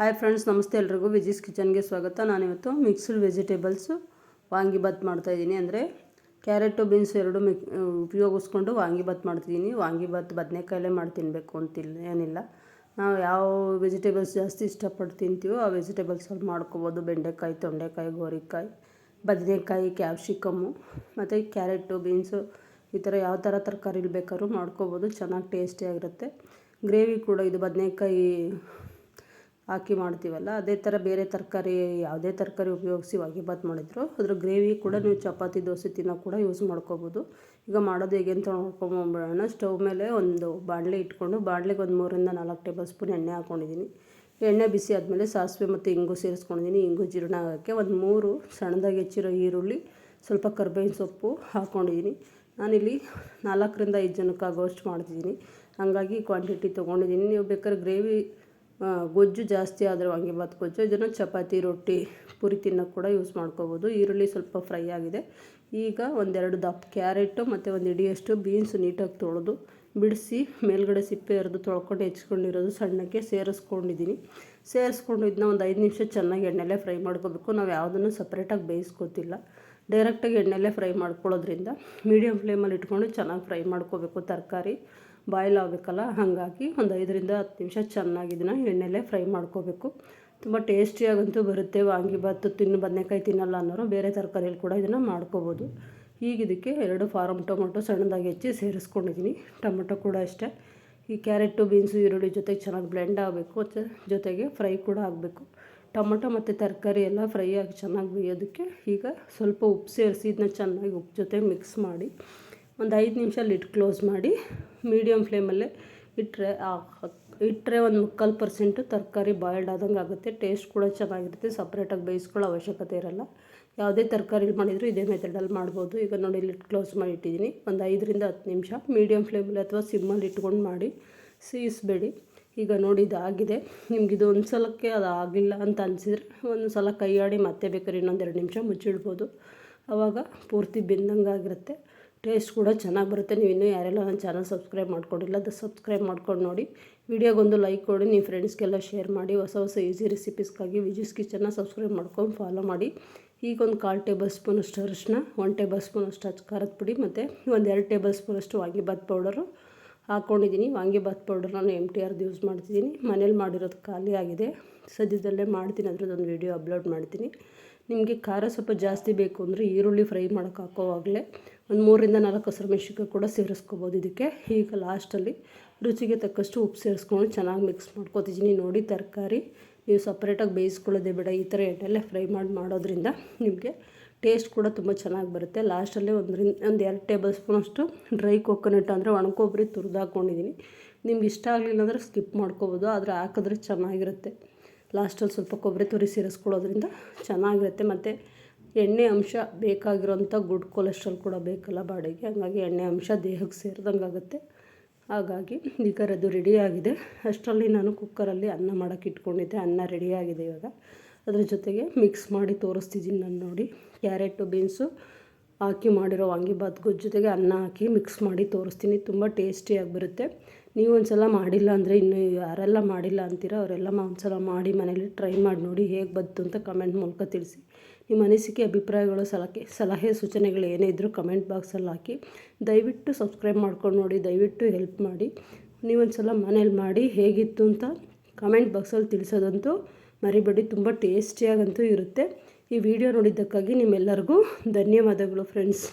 Hi friends ನಮಸ್ತೆ ಎಲ್ರಿಗೂ. ವಿಜಿಸ್ ಕಿಚನ್ಗೆ ಸ್ವಾಗತ. ನಾನಿವತ್ತು ಮಿಕ್ಸ್ಡ್ ವೆಜಿಟೇಬಲ್ಸು ವಾಂಗಿಭಾತ್ ಮಾಡ್ತಾಯಿದ್ದೀನಿ ಅಂದರೆ ಕ್ಯಾರೆಟು ಬೀನ್ಸ್ ಎರಡು ಮಿಕ್ ಉಪಯೋಗಿಸ್ಕೊಂಡು ವಾಂಗಿಭಾತ್ ಮಾಡ್ತಿದ್ದೀನಿ. ವಾಂಗಿಭಾತ್ ಬದನೆಕಾಯಲ್ಲೇ ಮಾಡಿ ತಿನ್ನಬೇಕು ಅಂತಿಲ್ಲ ಏನಿಲ್ಲ. ನಾವು ಯಾವ ವೆಜಿಟೇಬಲ್ಸ್ ಜಾಸ್ತಿ ಇಷ್ಟಪಟ್ಟು ತಿಂತೀವೋ ಆ ವೆಜಿಟೇಬಲ್ಸಲ್ಲಿ ಮಾಡ್ಕೋಬೋದು. ಬೆಂಡೆಕಾಯಿ, ತೊಂಡೆಕಾಯಿ, ಗೋರಿಕಾಯಿ, ಬದನೆಕಾಯಿ ಕ್ಯಾಪ್ಸಿಕಮ್ಮು ಮತ್ತು ಕ್ಯಾರೆಟು ಬೀನ್ಸು ಈ ಥರ ಯಾವ ಥರ ತರಕಾರಿಲಿ ಬೇಕಾದ್ರೂ ಮಾಡ್ಕೋಬೋದು. ಚೆನ್ನಾಗಿ ಟೇಸ್ಟಿಯಾಗಿರುತ್ತೆ ಗ್ರೇವಿ ಕೂಡ ಇದು ಬದನೆಕಾಯಿ ಹಾಕಿ ಮಾಡ್ತೀವಲ್ಲ, ಅದೇ ಥರ ಬೇರೆ ತರಕಾರಿ, ಯಾವುದೇ ತರಕಾರಿ ಉಪಯೋಗಿಸಿ ವಾಗಿಬಾತ್ ಮಾಡಿದ್ರು. ಅದ್ರ ಗ್ರೇವಿ ಕೂಡ ನೀವು ಚಪಾತಿ, ದೋಸೆ ತಿನ್ನೋ ಕೂಡ ಯೂಸ್ ಮಾಡ್ಕೋಬೋದು. ಈಗ ಮಾಡೋದು ಹೇಗೆ ಅಂತ ನೋಡ್ಕೊಂಬಂಬಿಡೋಣ ಸ್ಟವ್ ಮೇಲೆ ಒಂದು ಬಾಣಲೆ ಇಟ್ಕೊಂಡು, ಬಾಣಲೆಗೆ ಒಂದು ಮೂರರಿಂದ ನಾಲ್ಕು ಟೇಬಲ್ ಸ್ಪೂನ್ ಎಣ್ಣೆ ಹಾಕ್ಕೊಂಡಿದ್ದೀನಿ ಎಣ್ಣೆ ಬಿಸಿ ಆದಮೇಲೆ ಸಾಸಿವೆ ಮತ್ತು ಇಂಗು ಸೇರಿಸ್ಕೊಂಡಿದ್ದೀನಿ. ಇಂಗು ಜೀರ್ಣ ಆಗೋಕ್ಕೆ ಒಂದು ಮೂರು ಸಣ್ಣದಾಗಿ ಹೆಚ್ಚಿರೋ ಈರುಳ್ಳಿ, ಸ್ವಲ್ಪ ಕರ್ಬೇವಿನ ಸೊಪ್ಪು ಹಾಕ್ಕೊಂಡಿದ್ದೀನಿ ನಾನಿಲ್ಲಿ ನಾಲ್ಕರಿಂದ ಐದು ಜನಕ್ಕೆ ಆಗೋಷ್ಟು ಮಾಡ್ತಿದ್ದೀನಿ. ಹಾಗಾಗಿ ಕ್ವಾಂಟಿಟಿ ತೊಗೊಂಡಿದ್ದೀನಿ. ನೀವು ಬೇಕಾದ್ರೆ ಗ್ರೇವಿ ಗೊಜ್ಜು ಜಾಸ್ತಿ ಆದರೆ ವಾಂಗಿಬಾತ್ ಗೊಜ್ಜು, ಇದನ್ನು ಚಪಾತಿ, ರೊಟ್ಟಿ, ಪೂರಿ ತಿನ್ನೋಕ್ಕೆ ಕೂಡ ಯೂಸ್ ಮಾಡ್ಕೋಬೋದು. ಈರುಳ್ಳಿ ಸ್ವಲ್ಪ ಫ್ರೈ ಆಗಿದೆ. ಈಗ ಒಂದೆರಡು ದಪ್ಪ ಕ್ಯಾರೆಟು ಮತ್ತು ಒಂದು ಇಡಿಯಷ್ಟು ಬೀನ್ಸ್ ನೀಟಾಗಿ ತೊಳೆದು ಬಿಡಿಸಿ ಮೇಲ್ಗಡೆ ಸಿಪ್ಪೆ ಎರೆದು ತೊಳ್ಕೊಂಡು ಹೆಚ್ಕೊಂಡಿರೋದು ಸಣ್ಣಕ್ಕೆ ಸೇರಿಸ್ಕೊಂಡಿದ್ದೀನಿ. ಸೇರಿಸ್ಕೊಂಡು ಇದನ್ನ ಒಂದು ಐದು ನಿಮಿಷ ಚೆನ್ನಾಗಿ ಎಣ್ಣೆಲೆ ಫ್ರೈ ಮಾಡ್ಕೋಬೇಕು. ನಾವು ಯಾವುದನ್ನು ಸಪ್ರೇಟಾಗಿ ಬೇಯಿಸ್ಕೋತಿಲ್ಲ. ಡೈರೆಕ್ಟಾಗಿ ಎಣ್ಣೆಲೆ ಫ್ರೈ ಮಾಡ್ಕೊಳ್ಳೋದ್ರಿಂದ ಮೀಡಿಯಮ್ ಫ್ಲೇಮಲ್ಲಿ ಇಟ್ಕೊಂಡು ಚೆನ್ನಾಗಿ ಫ್ರೈ ಮಾಡ್ಕೋಬೇಕು ತರಕಾರಿ. ಬಾಯ್ಲ್ ಆಗಬೇಕಲ್ಲ ಹಾಗಾಗಿ ಒಂದು ಐದರಿಂದ ಹತ್ತು ನಿಮಿಷ ಚೆನ್ನಾಗಿ ಇದನ್ನು ಎಣ್ಣೆಲೆ ಫ್ರೈ ಮಾಡ್ಕೋಬೇಕು. ತುಂಬ ಟೇಸ್ಟಿಯಾಗಂತೂ ಬರುತ್ತೆ. ವಾಂಗಿಬಾತು ತಿನ್ನು ಬದನೆಕಾಯಿ ತಿನ್ನಲ್ಲ ಅನ್ನೋರು ಬೇರೆ ತರಕಾರಿಯಲ್ಲಿ ಕೂಡ ಇದನ್ನು ಮಾಡ್ಕೋಬೋದು. ಈಗ ಇದಕ್ಕೆ ಎರಡು ಫಾರಮ್ ಟೊಮೊಟೊ ಸಣ್ಣದಾಗಿ ಹೆಚ್ಚಿ ಸೇರಿಸ್ಕೊಂಡಿದ್ದೀನಿ ಟೊಮೊಟೊ ಕೂಡ ಅಷ್ಟೇ. ಈ ಕ್ಯಾರೆಟು, ಬೀನ್ಸು, ಈರುಳ್ಳಿ ಜೊತೆಗೆ ಚೆನ್ನಾಗಿ ಬ್ಲೆಂಡ್ ಆಗಬೇಕು. ಜೊತೆಗೆ ಫ್ರೈ ಕೂಡ ಆಗಬೇಕು. ಟೊಮೊಟೊ ಮತ್ತು ತರಕಾರಿ ಎಲ್ಲ ಫ್ರೈ ಆಗಿ ಚೆನ್ನಾಗಿ ಬೇಯೋದಕ್ಕೆ ಈಗ ಸ್ವಲ್ಪ ಉಪ್ಪು ಸೇರಿಸಿ, ಇದನ್ನ ಚೆನ್ನಾಗಿ ಉಪ್ಪು ಜೊತೆ ಮಿಕ್ಸ್ ಮಾಡಿ ಒಂದು ಐದು ನಿಮಿಷ ಲಿಡ್ ಕ್ಲೋಸ್ ಮಾಡಿ ಮೀಡಿಯಮ್ ಫ್ಲೇಮಲ್ಲೇ ಇಟ್ಟರೆ ಇಟ್ಟರೆ ಒಂದು ಮುಕ್ಕಾಲು ಪರ್ಸೆಂಟು ತರಕಾರಿ ಬಾಯ್ಲ್ಡ್ ಆದಂಗೆ ಆಗುತ್ತೆ. ಟೇಸ್ಟ್ ಕೂಡ ಚೆನ್ನಾಗಿರುತ್ತೆ. ಸಪ್ರೇಟಾಗಿ ಬೇಯಿಸ್ಕೊಳ್ಳೋ ಅವಶ್ಯಕತೆ ಇರಲ್ಲ. ಯಾವುದೇ ತರಕಾರಿ ಮಾಡಿದರೂ ಇದೇ ಮೆಥಡಲ್ಲಿ ಮಾಡ್ಬೋದು. ಈಗ ನೋಡಿ ಲಿಡ್ ಕ್ಲೋಸ್ ಮಾಡಿ ಇಟ್ಟಿದ್ದೀನಿ. ಒಂದು ಐದರಿಂದ ಹತ್ತು ನಿಮಿಷ ಮೀಡಿಯಮ್ ಫ್ಲೇಮಲ್ಲಿ ಅಥವಾ ಸಿಮ್ಮಲ್ಲಿ ಇಟ್ಕೊಂಡು ಮಾಡಿ ಸೀಸ್ಬೇಡಿ. ಈಗ ನೋಡಿ ಇದಾಗಿದೆ. ನಿಮ್ಗೆ ಇದು ಒಂದು ಸಲಕ್ಕೆ ಅದು ಆಗಿಲ್ಲ ಅಂತ ಅನಿಸಿದ್ರೆ ಒಂದು ಸಲ ಕೈಯಾಡಿ ಮತ್ತೆ ಬೇಕಾದ್ರೆ ಇನ್ನೊಂದೆರಡು ನಿಮಿಷ ಮುಚ್ಚಿಡ್ಬೋದು. ಆವಾಗ ಪೂರ್ತಿ ಬೆಂದಂಗೆ ಆಗಿರುತ್ತೆ ಟೇಸ್ಟ್ ಕೂಡ ಚೆನ್ನಾಗಿ ಬರುತ್ತೆ. ನೀವು ಇನ್ನೂ ಯಾರೆಲ್ಲ ನನ್ನ ಚಾನಲ್ ಸಬ್ಸ್ಕ್ರೈಬ್ ಮಾಡ್ಕೊಂಡಿಲ್ಲ, ಅದು ಸಬ್ಸ್ಕ್ರೈಬ್ ಮಾಡ್ಕೊಂಡು ನೋಡಿ. ವಿಡಿಯೋಗೊಂದು ಲೈಕ್ ಕೊಡಿ, ನಿಮ್ಮ ಫ್ರೆಂಡ್ಸ್ಗೆಲ್ಲ ಶೇರ್ ಮಾಡಿ. ಹೊಸ ಹೊಸ ಈಸಿ ರೆಸಿಪೀಸ್ಗಾಗಿ ವಿಜಿಸ್ ಕಿಚನ್ನ ಸಬ್ಸ್ಕ್ರೈಬ್ ಮಾಡ್ಕೊಂಡು ಫಾಲೋ ಮಾಡಿ. ಈಗ ಒಂದು ಕಾಲು ಟೇಬಲ್ ಸ್ಪೂನ್ ಅಷ್ಟು ಅರಿಶಿನ ಒನ್ ಟೇಬಲ್ ಸ್ಪೂನ್ ಅಷ್ಟು ಹಚ್ಚ ಖಾರದ ಪುಡಿ ಮತ್ತು ಒಂದು ಎರಡು ಟೇಬಲ್ ಸ್ಪೂನ್ ಅಷ್ಟು ವಾಂಗಿಭಾತ್ ಪೌಡರು ಹಾಕ್ಕೊಂಡಿದ್ದೀನಿ ವಾಂಗಿಭಾತ್ ಪೌಡರ್ ನಾನು ಎಂ ಟಿ ಆರ್ದು ಯೂಸ್ ಮಾಡ್ತಿದ್ದೀನಿ. ಮನೇಲಿ ಮಾಡಿರೋದು ಖಾಲಿ ಆಗಿದೆ. ಸದ್ಯದಲ್ಲೇ ಮಾಡ್ತೀನಿ, ಅದ್ರದ್ದೊಂದು ವೀಡಿಯೋ ಅಪ್ಲೋಡ್ ಮಾಡ್ತೀನಿ. ನಿಮಗೆ ಖಾರ ಸ್ವಲ್ಪ ಜಾಸ್ತಿ ಬೇಕು ಅಂದರೆ ಈರುಳ್ಳಿ ಫ್ರೈ ಮಾಡೋಕೆ ಹಾಕೋವಾಗಲೇ ಒಂದು ಮೂರರಿಂದ ನಾಲ್ಕು ಹಸಿರು ಮೆಣಸಿನ್ಕಾಯಿ ಕೂಡ ಸೇರಿಸ್ಕೋಬೋದು ಇದಕ್ಕೆ. ಈಗ ಲಾಸ್ಟಲ್ಲಿ ರುಚಿಗೆ ತಕ್ಕಷ್ಟು ಉಪ್ಪು ಸೇರಿಸ್ಕೊಂಡು ಚೆನ್ನಾಗಿ ಮಿಕ್ಸ್ ಮಾಡ್ಕೊತಿದ್ದೀನಿ. ನೋಡಿ ತರಕಾರಿ, ನೀವು ಸಪ್ರೇಟಾಗಿ ಬೇಯಿಸ್ಕೊಳ್ಳೋದೇ ಬೇಡ. ಈ ಥರ ಎಣ್ಣೆಲ್ಲೇ ಫ್ರೈ ಮಾಡಿ, ಮಾಡೋದ್ರಿಂದ ನಿಮಗೆ ಟೇಸ್ಟ್ ಕೂಡ ತುಂಬ ಚೆನ್ನಾಗಿ ಬರುತ್ತೆ. ಲಾಸ್ಟಲ್ಲಿ ಒಂದರಿಂದ ಒಂದು ಎರಡು ಟೇಬಲ್ ಸ್ಪೂನಷ್ಟು ಡ್ರೈ ಕೊಕೊನಟ್ ಅಂದರೆ ಒಣಕೊಬ್ಬರಿ ತುರಿದು ಹಾಕ್ಕೊಂಡಿದ್ದೀನಿ ನಿಮ್ಗೆ ಇಷ್ಟ ಆಗಲಿಲ್ಲ ಅಂದರೆ ಸ್ಕಿಪ್ ಮಾಡ್ಕೋಬೋದು, ಆದರೆ ಹಾಕಿದ್ರೆ ಚೆನ್ನಾಗಿರುತ್ತೆ. ಲಾಸ್ಟಲ್ಲಿ ಸ್ವಲ್ಪ ಕೊಬ್ಬರಿ ತುರಿ ಸೇರಿಸ್ಕೊಳ್ಳೋದ್ರಿಂದ ಚೆನ್ನಾಗಿರುತ್ತೆ. ಮತ್ತು ಎಣ್ಣೆ ಅಂಶ ಬೇಕಾಗಿರೋಂಥ ಗುಡ್ ಕೊಲೆಸ್ಟ್ರಾಲ್ ಕೂಡ ಬೇಕಲ್ಲ ಬಾಡಿಗೆ. ಹಾಗಾಗಿ ಎಣ್ಣೆ ಅಂಶ ದೇಹಕ್ಕೆ ಸೇರಿದಂಗೆ ಆಗುತ್ತೆ. ಹಾಗಾಗಿ ಈಗ ಅದು ರೆಡಿಯಾಗಿದೆ ಅಷ್ಟರಲ್ಲಿ ನಾನು ಕುಕ್ಕರಲ್ಲಿ ಅನ್ನ ಮಾಡೋಕ್ಕೆ ಇಟ್ಕೊಂಡಿದ್ದೆ. ಅನ್ನ ರೆಡಿಯಾಗಿದೆ ಇವಾಗ. ಅದ್ರ ಜೊತೆಗೆ ಮಿಕ್ಸ್ ಮಾಡಿ ತೋರಿಸ್ತಿದ್ದೀನಿ ನಾನು ನೋಡಿ. ಕ್ಯಾರೆಟು ಬೀನ್ಸು ಹಾಕಿ ಮಾಡಿರೋ ವಾಂಗಿಬಾತ್ ಗೊಜ್ಜು ಜೊತೆಗೆ ಅನ್ನ ಹಾಕಿ ಮಿಕ್ಸ್ ಮಾಡಿ ತೋರಿಸ್ತೀನಿ. ತುಂಬ ಟೇಸ್ಟಿಯಾಗಿ ಬರುತ್ತೆ. ನೀವು ಒಂದು ಸಲ ಮಾಡಿಲ್ಲ ಅಂದರೆ ಇನ್ನು ಯಾರೆಲ್ಲ ಮಾಡಿಲ್ಲ ಅಂತೀರ ಅವರೆಲ್ಲ ಒಂದು ಸಲ ಮಾಡಿ ಮನೇಲಿ ಟ್ರೈ ಮಾಡಿ ನೋಡಿ ಹೇಗೆ ಬಂತು ಅಂತ ಕಮೆಂಟ್ ಮೂಲಕ ತಿಳಿಸಿ. ನಿಮ್ಮ ಅನಿಸಿಕೆ, ಅಭಿಪ್ರಾಯಗಳು ಸಲಹೆ ಸಲಹೆ, ಸೂಚನೆಗಳು ಏನೇ ಇದ್ದರೂ ಕಮೆಂಟ್ ಬಾಕ್ಸಲ್ಲಿ ಹಾಕಿ. ದಯವಿಟ್ಟು ಸಬ್ಸ್ಕ್ರೈಬ್ ಮಾಡ್ಕೊಂಡು ನೋಡಿ, ದಯವಿಟ್ಟು ಹೆಲ್ಪ್ ಮಾಡಿ. ನೀವೊಂದು ಸಲ ಮನೇಲಿ ಮಾಡಿ, ಹೇಗಿತ್ತು ಅಂತ ಕಮೆಂಟ್ ಬಾಕ್ಸಲ್ಲಿ ತಿಳಿಸೋದಂತೂ ಮರಿಬೇಡಿ, ತುಂಬ ಟೇಸ್ಟಿಯಾಗಂತೂ ಇರುತ್ತೆ. ಈ ವಿಡಿಯೋ ನೋಡಿದ್ದಕ್ಕಾಗಿ ನಿಮ್ಮೆಲ್ಲರಿಗೂ ಧನ್ಯವಾದಗಳು ಫ್ರೆಂಡ್ಸ್